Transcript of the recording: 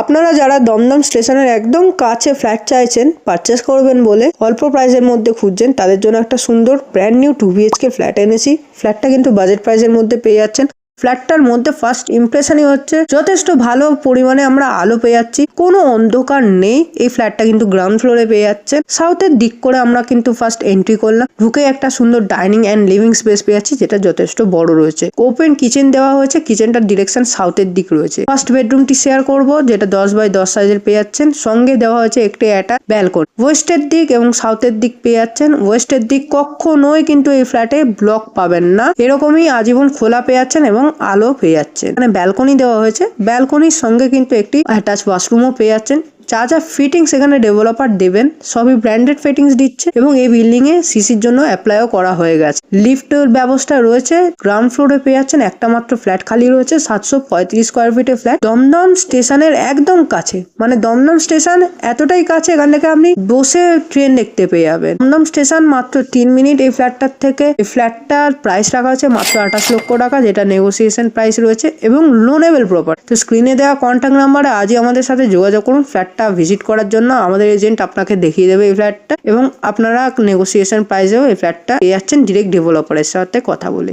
আপনারা যারা দমদম স্টেশনের একদম কাছে ফ্ল্যাট চাইছেন পারচেস করবেন বলে অল্প প্রাইসের মধ্যে খুঁজছেন, তাদের জন্য একটা সুন্দর brand new two BHK flat এনেছি। ফ্ল্যাটটা কিন্তু বাজেট প্রাইসের মধ্যে পেয়ে যাচ্ছেন। ফ্ল্যাটটার মধ্যে ফার্স্ট ইমপ্রেশনই হচ্ছে, যথেষ্ট ভালো পরিমাণে আমরা আলো পেয়ে যাচ্ছি। কোনো অন্ধকার নেই, এই ফ্ল্যাটটা কিন্তু গ্রাউন্ড ফ্লোরে পেয়ে যাচ্ছেন সাউথের দিক করে আমরা কিন্তু ফার্স্ট এন্ট্রি করলাম। ঢুকে একটা সুন্দর ডাইনিং অ্যান্ড লিভিং স্পেস পেয়ে যাচ্ছি, যেটা যথেষ্ট বড় রয়েছে। ওপেন কিচেন দেওয়া হয়েছে কিচেনটার ডিরেকশন সাউথের দিক রয়েছে। ফার্স্ট বেডরুমটি শেয়ার করব, যেটা দশ বাই দশ সাইজের পেয়ে যাচ্ছেন। সঙ্গে দেওয়া হয়েছে একটি অ্যাটা ব্যালকন ওয়েস্টের দিক এবং সাউথের দিক পেয়ে যাচ্ছেন। ওয়েস্টের দিক কখনোই কিন্তু এই ফ্ল্যাটে ব্লক পাবেন না। এরকমই আজীবন খোলা পেয়ে যাচ্ছেন এবং আলো পেয়ে যাচ্ছেন। এখানে ব্যালকনি দেওয়া হয়েছে। ব্যালকনির সঙ্গে কিন্তু একটি অ্যাটাচ ওয়াশরুমও পেয়ে যাচ্ছেন। যা যা ফিটিংস এখানে ডেভেলপার দেবেন, সবই ব্র্যান্ডেড ফিটিংস দিচ্ছে এবং এই বিল্ডিং এ সিসির জন্য অ্যাপ্লাইও করা হয়ে গেছে। লিফটের ব্যবস্থা রয়েছে গ্রাউন্ড ফ্লোরে পেয়ে যাচ্ছেন একটা মাত্র ফ্ল্যাট খালি রয়েছে, সাতশো পঁয়ত্রিশ স্কোয়ার ফিটের ফ্ল্যাট দমদম স্টেশনের একদম কাছে মানে দমদম স্টেশন এতটাই কাছে, এখান থেকে আপনি বসে ট্রেন দেখতে পেয়ে যাবেন। দমদম স্টেশন মাত্র তিন মিনিট এই ফ্ল্যাটটার থেকে। এই ফ্ল্যাটটার প্রাইস রাখা হচ্ছে মাত্র আঠাশ লক্ষ টাকা, যেটা নেগোসিয়েশন প্রাইস রয়েছে এবং লোনেবল প্রপার তো স্ক্রিনে দেওয়া কন্ট্যাক্ট নাম্বারে আজই আমাদের সাথে যোগাযোগ করুন ফ্ল্যাটটা ভিজিট করার জন্য আমাদের এজেন্ট আপনাকে দেখিয়ে দেবে এই ফ্ল্যাটটা এবং আপনারা নেগোসিয়েশন প্রাইসেও এই ফ্ল্যাটটা পেয়ে যাচ্ছেন ডিরেক্ট ডেভেলপারের সাথে কথা বলে।